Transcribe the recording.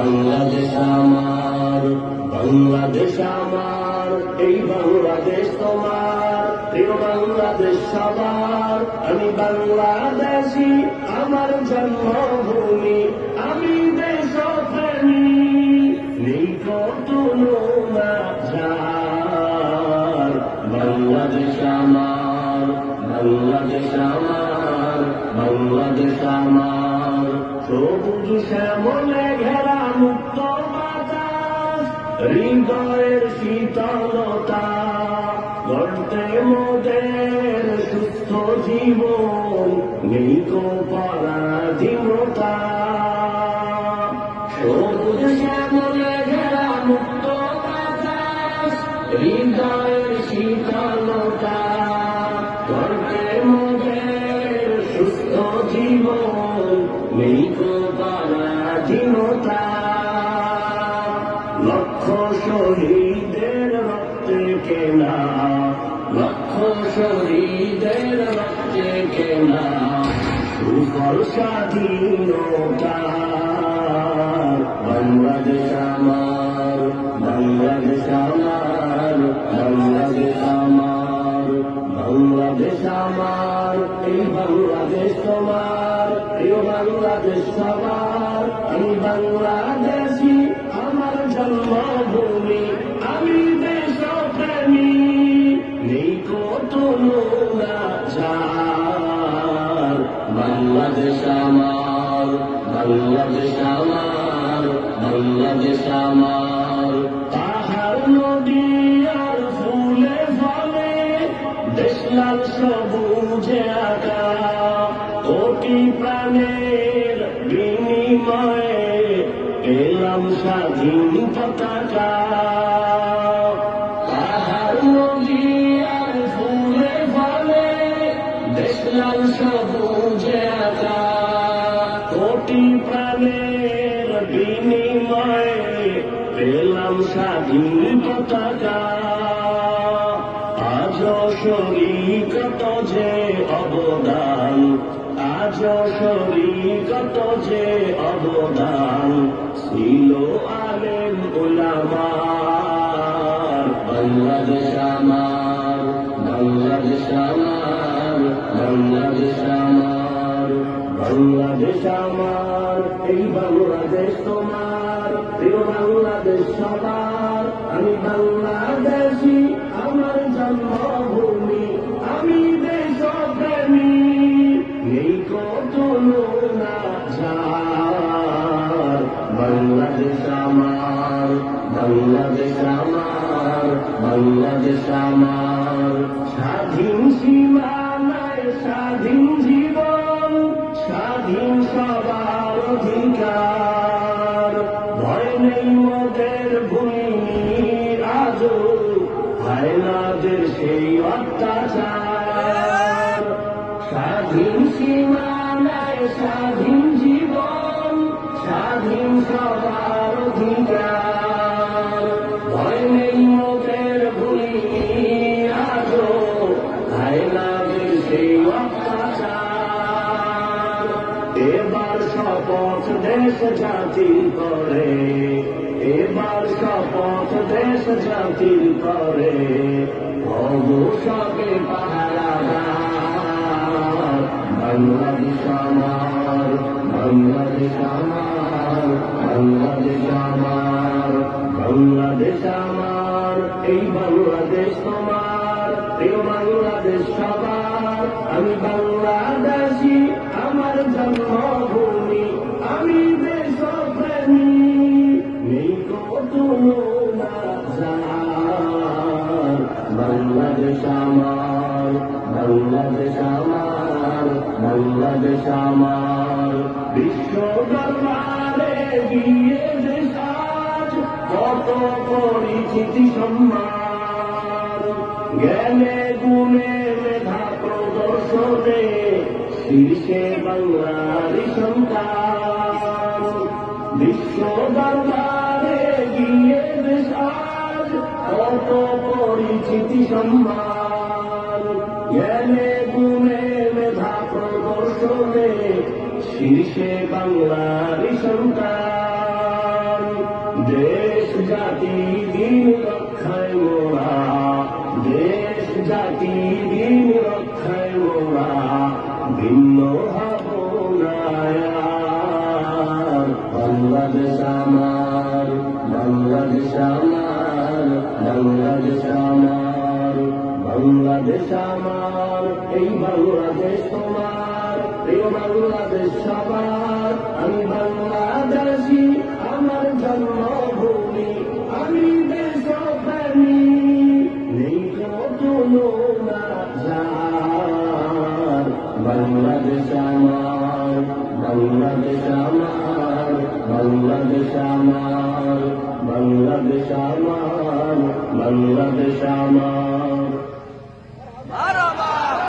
বাংলাদেশ আমার বাংলাদেশ আমার, এই বাংলাদেশ তোমার, প্রিয় বাংলাদেশ সবার আমি বাংলাদেশি, আমার জন্মভূমি, আমি দেশপ্রেমী। নেই বাংলাদেশ আমার বাংলাদেশ আমার বাংলাদেশ আমার। সবুজ শ্যামলে ঘেরা মুক্ত বাতাস, হৃদয়ের শীতলতা। গড়তে মোদের সুস্থ জীবন, নেই কো পরাধীনতা। সবুজ শ্যামলে ঘেরা মুক্ত বাতাস, হৃদয়ের শীতলতা নেই। লক্ষ শহীদের রক্তে কেনা, লক্ষ শহীদের রক্তে কেনা, সুফল স্বাধীনতা। বাংলাদেশ আমার বাংলাদেশ আমার বাংলাদেশ আমার বাংলাদেশ আমার, এই বাংলাদেশ তোমার। বাংলাদেশ সবার আমি বাংলাদেশি আমার জন্মভূমি। আমি দেশপ্রেমী, নেই কত বাংলাদেশ আমার বাংলাদেশ আমার বাংলাদেশ আমার। স্বাধীন পতাকা পাহাড় আর ফুলে ফলে দেশলাল সবুজে আঁকা কোটি প্রাণের বিনিময়ে পেলাম স্বাধীন পতাকা। আজ শরীকত যে অবদান। শরীকত যে অবদান, ছিল আলেম উলামার বাংলাদেশ আমার বাংলাদেশ আমার বাংলাদেশ আমার বাংলাদেশ আমার, এই বাংলাদেশ তোমার। বাংলাদেশ আমার বাংলাদেশ আমার বাংলাদেশ আমার স্বাধীন সীমানায় স্বাধীন জীবন স্বাধীন সবার অধিকার ভয় নেই মোদের ভূমি আজও হায়নাদের সেই অত্যাচার স্বাধীন সীমানায় স্বাধীন জীবন, স্বাধীন সবার অধিকার। ভয় নেই মোদের ভুলি আজও হায়নাদের সেই অত্যাচার। এবার শপথ দেশ জাতির করে, এবার শপথ দেশ জাতির করে। হব সবে পাহারাদার, বাংলাদেশ বাংলাদেশ আমার বাংলাদেশ আমার বাংলাদেশ এই বাংলাদেশ তোমার, প্রিয় বাংলাদেশ সবার। আমি বাংলাদেশি, আমার জন্মভূমি, আমি দেশপ্রেমী। নেই কত বাংলাদেশ আমার বাংলাদেশ আমার বাংলাদেশ আমার। গিয়ে দেশ আজ কত পরিচিতি সম্মান। জ্ঞানে গুণে মেধা প্রদর্শনে শীর্ষে বাংলার সন্তান। বিশ্ব দরবারে গিয়ে দেশ আজ কত পরিচিতি সম্মান। জ্ঞানে শীর্ষে বাংলার সন্তান দেশ, জাতি, দিন রক্ষায় মোরা। দেশ, জাতি, দিন রক্ষায় মোরা। ভিন্ন। বাংলাদেশ আমার বাংলাদেশ আমার বাংলাদেশ আমার বাংলাদেশ আমার, এই বাংলাদেশ তোমার। বাংলাদেশ সবার আমি বাংলাদেশি, আমার জন্মভূমি, আমি দেশপ্রেমী। নেই কোনো বাংলাদেশ আমার বাংলাদেশ আমার বাংলাদেশ আমার।